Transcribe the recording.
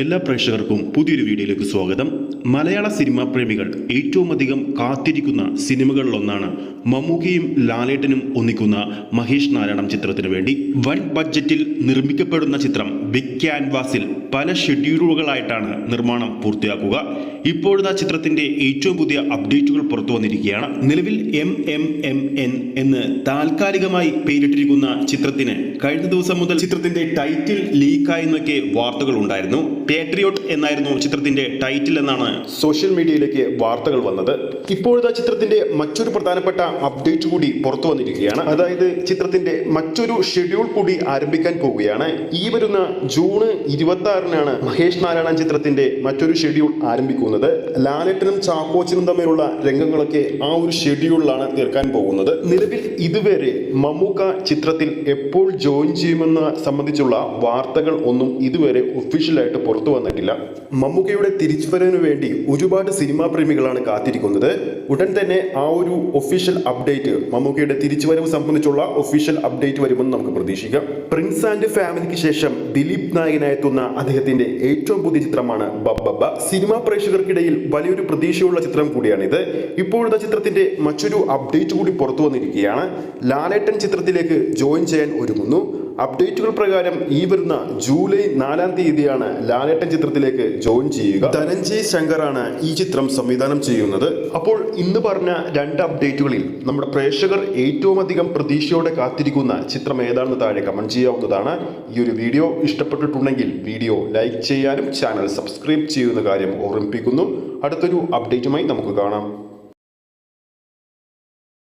എല്ലാ പ്രേക്ഷകർക്കും പുതിയൊരു വീഡിയോയിലേക്ക് സ്വാഗതം. മലയാള സിനിമാ പ്രേമികൾ ഏറ്റവും അധികം കാത്തിരിക്കുന്ന സിനിമകളിലൊന്നാണ് മമ്മൂക്കയും ലാലേട്ടനും ഒന്നിക്കുന്ന മഹേഷ് നാരായണം ചിത്രത്തിന് വേണ്ടി വൻ ബഡ്ജറ്റിൽ നിർമ്മിക്കപ്പെടുന്ന ചിത്രം ബിഗ് ക്യാൻവാസിൽ പല ഷെഡ്യൂളുകളായിട്ടാണ് നിർമ്മാണം പൂർത്തിയാക്കുക. ഇപ്പോഴത്തെ ചിത്രത്തിന്റെ ഏറ്റവും പുതിയ അപ്ഡേറ്റുകൾ പുറത്തു വന്നിരിക്കുകയാണ്. നിലവിൽ എം എം എം എൻ എന്ന് താൽക്കാലികമായി പേരിട്ടിരിക്കുന്ന ചിത്രത്തിന് കഴിഞ്ഞ ദിവസം മുതൽ ചിത്രത്തിന്റെ ടൈറ്റിൽ ലീക്കായെന്നൊക്കെ വാർത്തകൾ ഉണ്ടായിരുന്നു. പേട്രിയോട്ട് എന്നായിരുന്നു ചിത്രത്തിന്റെ ടൈറ്റിൽ എന്നാണ് സോഷ്യൽ മീഡിയയിലേക്ക് വാർത്തകൾ വന്നത്. ഇപ്പോഴത്തെ ചിത്രത്തിന്റെ മറ്റൊരു പ്രധാനപ്പെട്ട അപ്ഡേറ്റ് കൂടി പുറത്തു വന്നിരിക്കുകയാണ്. അതായത് ചിത്രത്തിന്റെ മറ്റൊരു ഷെഡ്യൂൾ കൂടി ആരംഭിക്കാൻ പോവുകയാണ്. ഈ വരുന്ന ജൂൺ ഇരുപത്തി ആറിനാണ് മഹേഷ് നാരായണൻ ചിത്രത്തിന്റെ മറ്റൊരു ഷെഡ്യൂൾ ആരംഭിക്കുന്നത്. ലാലേട്ടനും ചാക്കോച്ചനും തമ്മിലുള്ള രംഗങ്ങളൊക്കെ ആ ഒരു ഷെഡ്യൂളിലാണ് തീർക്കാൻ പോകുന്നത്. നിലവിൽ ഇതുവരെ മമ്മൂക്ക ചിത്രത്തിൽ എപ്പോൾ ജോയിൻ ചെയ്യുമെന്ന സംബന്ധിച്ചുള്ള വാർത്തകൾ ഒന്നും ഇതുവരെ ഒഫീഷ്യലായിട്ട് പുറത്തു വന്നിട്ടില്ല. മമ്മൂക്കയുടെ തിരിച്ചുവരവിന് വേണ്ടി ഒരുപാട് സിനിമാ പ്രേമികളാണ് കാത്തിരിക്കുന്നത്. ഉടൻ തന്നെ ആ ഒരു ഒഫീഷ്യൽ അപ്ഡേറ്റ് മമ്മൂക്കയുടെ തിരിച്ചുവരവ് സംബന്ധിച്ചുള്ള ഒഫീഷ്യൽ അപ്ഡേറ്റ് വരുമെന്ന് നമുക്ക് പ്രതീക്ഷിക്കാം. പ്രിൻസ് ആൻഡ് ഫാമിലിക്ക് ശേഷം ദിലീപ് നായകനായെത്തുന്ന അദ്ദേഹത്തിന്റെ ഏറ്റവും പുതിയ ചിത്രമാണ് ബബ്ബ സിനിമാ പ്രേക്ഷകർക്കിടയിൽ വലിയൊരു പ്രതീക്ഷയുള്ള ചിത്രം കൂടിയാണിത്. ഇപ്പോഴത്തെ ചിത്രത്തിന്റെ മറ്റൊരു അപ്ഡേറ്റ് കൂടി പുറത്തു വന്നിരിക്കുകയാണ് ലാലേട്ടൻ ചിത്രത്തിലേക്ക് ജോയിൻ ചെയ്യാൻ ഒരുങ്ങുന്നു. അപ്ഡേറ്റുകൾ പ്രകാരം ഈ വരുന്ന ജൂലൈ നാലാം തീയതിയാണ് ലാലേട്ടൻ ചിത്രത്തിലേക്ക് ജോയിൻ ചെയ്യുക. ധനഞ്ജയ് ശങ്കറാണ് ഈ ചിത്രം സംവിധാനം ചെയ്യുന്നത്. അപ്പോൾ ഇന്ന് പറഞ്ഞ രണ്ട് അപ്ഡേറ്റുകളിൽ നമ്മുടെ പ്രേക്ഷകർ ഏറ്റവും അധികം പ്രതീക്ഷയോടെ കാത്തിരിക്കുന്ന ചിത്രം ഏതാണെന്ന് താഴെ കമന്റ് ചെയ്യാവുന്നതാണ്. ഈ ഒരു വീഡിയോ ഇഷ്ടപ്പെട്ടിട്ടുണ്ടെങ്കിൽ വീഡിയോ ലൈക്ക് ചെയ്യാനും ചാനൽ സബ്സ്ക്രൈബ് ചെയ്യുന്ന കാര്യം ഓർമ്മിപ്പിക്കുന്നു. അടുത്തൊരു അപ്ഡേറ്റുമായി നമുക്ക് കാണാം.